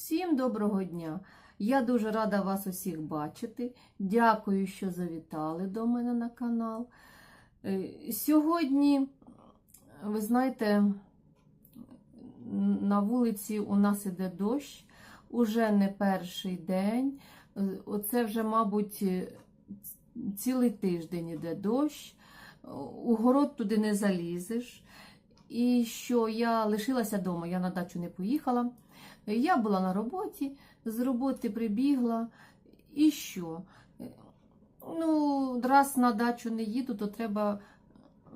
Всім доброго дня! Я дуже рада вас усіх бачити. Дякую, що завітали до мене на канал. Е, Сьогодні, ви знаєте, на вулиці у нас іде дощ, уже не перший день. Е, Оце вже, мабуть, е, цілий тиждень іде дощ. У город туди не залізеш. І що я лишилася вдома, я на дачу не поїхала. Я була на роботі, з роботи прибігла. І що? Ну, раз на дачу не їду, то треба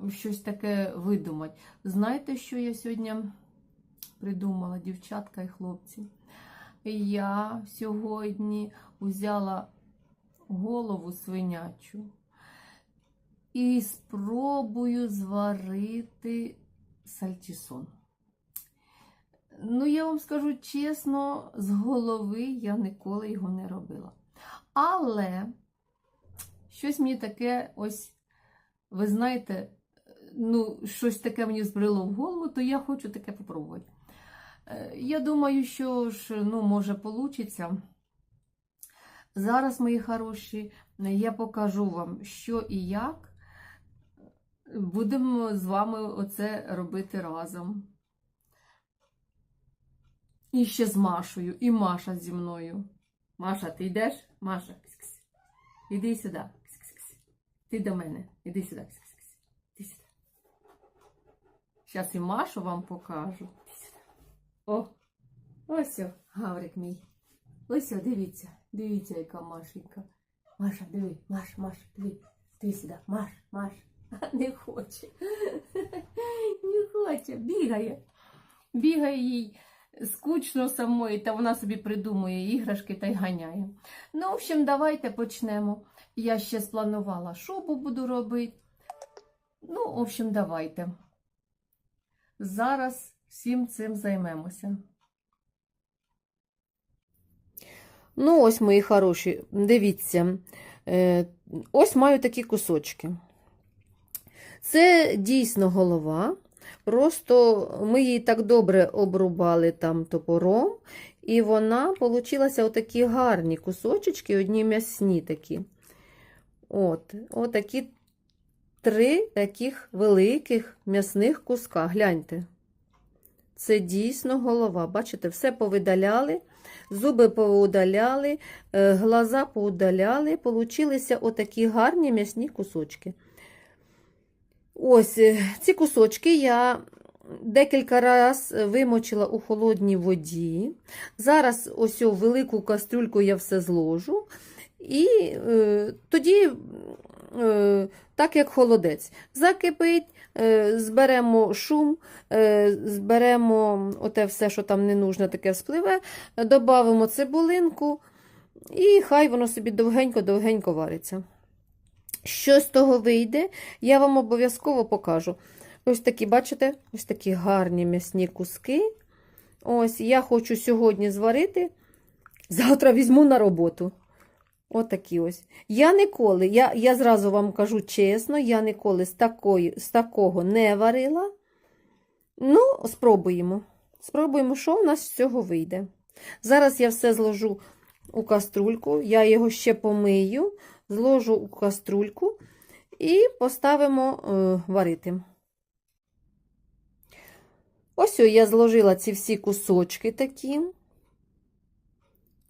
щось таке видумати. Знаєте, що я сьогодні придумала, дівчатка і хлопці? Я сьогодні взяла голову свинячу і спробую зварити сальтісон. Ну, я вам скажу чесно, з голови я ніколи його не робила. Але щось мені таке, ось, ви знаєте, ну, щось таке мені збрело в голову, то я хочу таке попробувати. Е, Я думаю, що ж, ну, може, вийде. Зараз, мої хороші, я покажу вам, що і як. Будемо з вами оце робити разом. І ще з Машою, і Маша зі мною. Маша, ти йдеш? Маша, кс-кс. Іди сюди. Кс-кс-кс. Ти до мене. Іди сюди. Кс-кс-кс. Іди сюди. Зараз і Машу вам покажу. Іди сюди. О, ось о, гаврик мій. Ось о, дивіться. Дивіться, яка Машенька. Маша, диви, Маш, Маш, диви. Ти сюди. Маш, Маш. Не хоче. Не хоче. Бігає. Бігає їй скучно самої, та вона собі придумує іграшки та й ганяє. Ну, в общем, давайте почнемо. Я ще спланувала шубу буду робити. Ну, в общем, давайте. Зараз всім цим займемося. Ну, ось, мої хороші, дивіться, е, ось маю такі кусочки. Це дійсно голова. Просто ми її так добре обрубали там топором, і вона получилася отакі гарні кусочки, одні м'ясні такі. От, Отакі три таких великих м'ясних куска. Гляньте. Це дійсно голова. Бачите, все повидаляли, зуби поудаляли, е, глаза поудаляли, получилися отакі гарні м'ясні кусочки. Ось е, ці кусочки я декілька разів вимочила у холодній воді. Зараз ось у велику кастрюльку я все зложу. І е, тоді, е, так як холодець, закипить, е, зберемо шум, е, зберемо оте все, що там не нужно, таке вспливе, додамо цибулинку, і хай воно собі довгенько-довгенько вариться. Що з того вийде, я вам обов'язково покажу. Ось такі, бачите, ось такі гарні м'ясні куски. Ось, я хочу сьогодні зварити. Завтра візьму на роботу. Отакі ось. Я ніколи, я я зразу вам кажу чесно, я ніколи з, такої, з такого не варила. Ну, спробуємо. Спробуємо, що в нас з цього вийде. Зараз я все зложу у каструльку, я його ще помию зложу у каструльку і поставимо е, варити. Ось я зложила ці всі кусочки такі.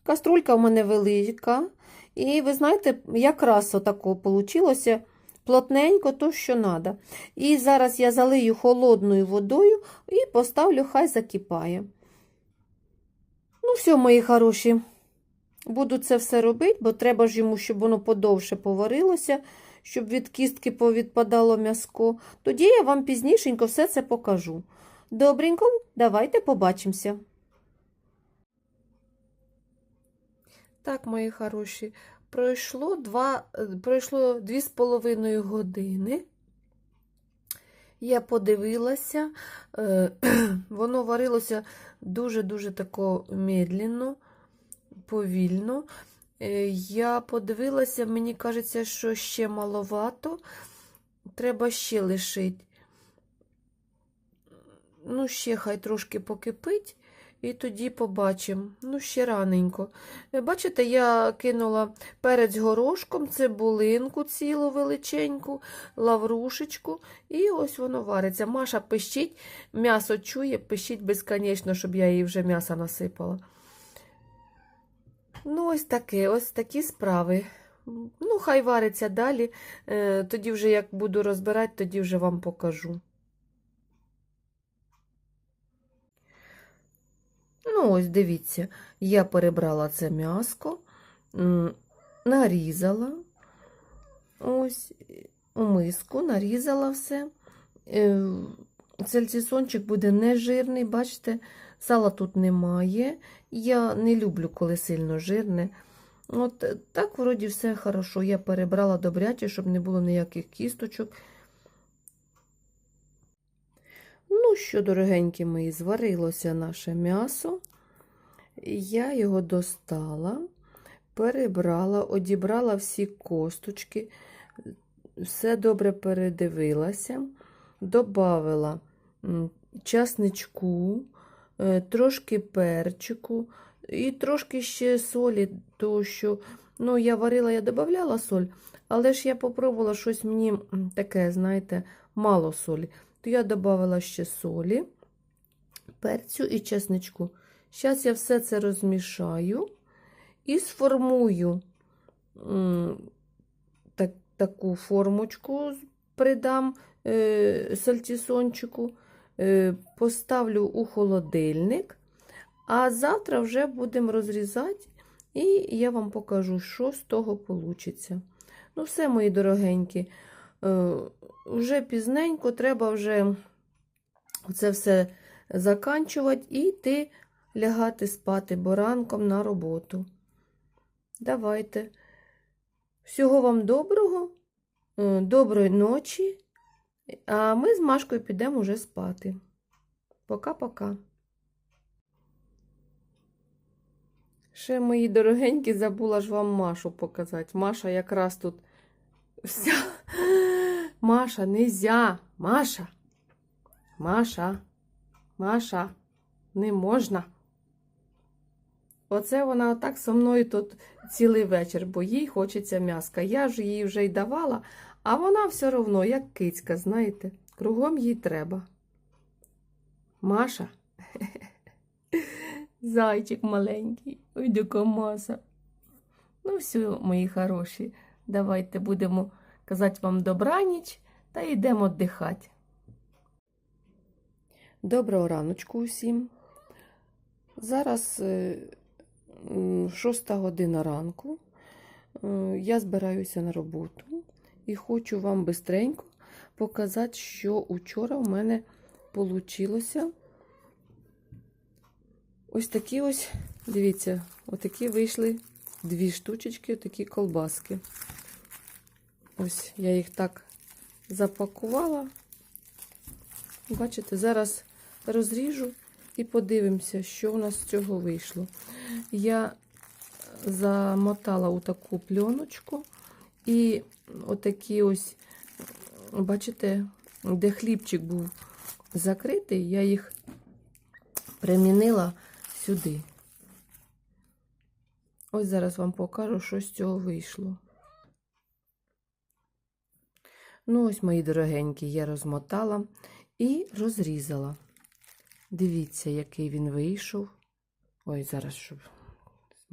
Каструлька в мене велика. І ви знаєте, якраз отако вийшло плотненько, то, що треба. І зараз я залию холодною водою і поставлю, хай закипає. Ну, все, мої хороші. Буду це все робити, бо треба ж йому, щоб воно подовше поварилося, щоб від кістки повідпадало м'язко. Тоді я вам пізнішенько все це покажу. Добренько, давайте побачимося. Так, мої хороші, пройшло два, пройшло дві з половиною години. Я подивилася, воно варилося дуже-дуже тако медленно повільно. Е, я подивилася, мені кажеться, що ще маловато. Треба ще лишити. Ну, ще хай трошки покипить. І тоді побачимо. Ну, ще раненько. Е, Бачите, я кинула перець горошком, цибулинку цілу величеньку, лаврушечку, і ось воно вариться. Маша пищить, м'ясо чує, пищить безконечно, щоб я їй вже м'ясо насипала. Ну, ось таке, ось такі справи. Ну, хай вариться далі. Е, Тоді вже як буду розбирати, тоді вже вам покажу. Ну, ось дивіться, я перебрала це м'яско, нарізала ось у миску, нарізала все. Е, буде нежирний, бачите, сала тут немає. Я не люблю, коли сильно жирне. От е, так, вроді, все хорошо. Я перебрала добряче, щоб не було ніяких кісточок. Ну що, дорогенькі мої, зварилося наше м'ясо. Я його достала, перебрала, одібрала всі косточки, все добре передивилася, добавила часничку, е, трошки перчику і трошки ще солі, тому що ну, я варила, я додавала соль, але ж я попробувала щось мені таке, знаєте, мало солі. То я додавала ще солі, перцю і чесничку. Зараз я все це розмішаю і сформую так, таку формочку, придам е, сальтісончику, е, поставлю у холодильник, а завтра вже будемо розрізати, і я вам покажу, що з того вийде. Ну, все, мої дорогенькі. Е, вже пізненько треба вже це все заканчувати і йти лягати спати, бо ранком на роботу. Давайте. Всього вам доброго, доброї ночі, а ми з Машкою підемо вже спати. Пока-пока. Ще, мої дорогенькі, забула ж вам Машу показати. Маша якраз тут вся. Маша, нельзя. Маша. Маша. Маша. Не можна. Оце вона отак со мною тут цілий вечір, бо їй хочеться м'яска. Я ж їй вже й давала, а вона все одно, як кицька, знаєте, кругом їй треба. Маша. Зайчик маленький, ой, до маса. Ну, все, мої хороші, давайте будемо казати вам добраніч та йдемо віддихати. Доброго раночку усім. Зараз шоста година ранку. Е, Я збираюся на роботу і хочу вам бистренько показати, що учора в мене вийшло. Ось такі ось, дивіться, отакі вийшли дві штучечки, такі колбаски. Ось я їх так запакувала. Бачите, зараз розріжу і подивимося, що у нас з цього вийшло. Я замотала у таку пленочку і отакі ось, бачите, де хлібчик був закритий, я їх примінила сюди. Ось зараз вам покажу, що з цього вийшло. Ну, ось, мої дорогенькі, я розмотала і розрізала. Дивіться, який він вийшов. Ой, зараз щоб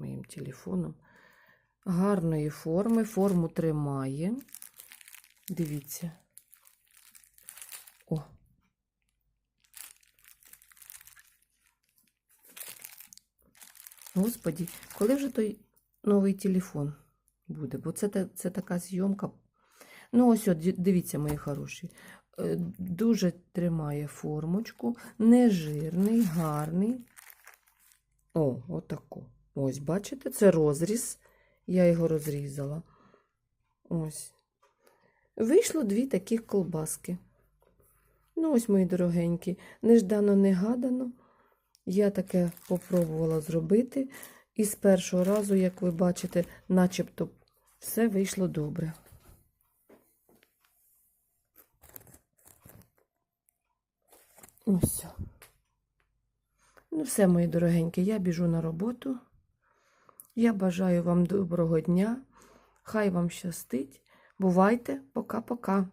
моїм телефоном. Гарної форми, форму тримає. Дивіться. О. Господі, коли вже той новий телефон буде? Бо це, це така зйомка. Ну, ось, от, дивіться, мої хороші. Е, Дуже тримає формочку, нежирний, гарний. О, отаку. Ось, бачите, це розріз. Я його розрізала. Ось. Вийшло дві таких колбаски. Ну, ось, мої дорогенькі, неждано, негадано. Я таке попробувала зробити. І з першого разу, як ви бачите, начебто все вийшло добре. Ось. Ну, все, мої дорогенькі, я біжу на роботу. Я бажаю вам доброго дня. Хай вам щастить. Бувайте, пока-пока.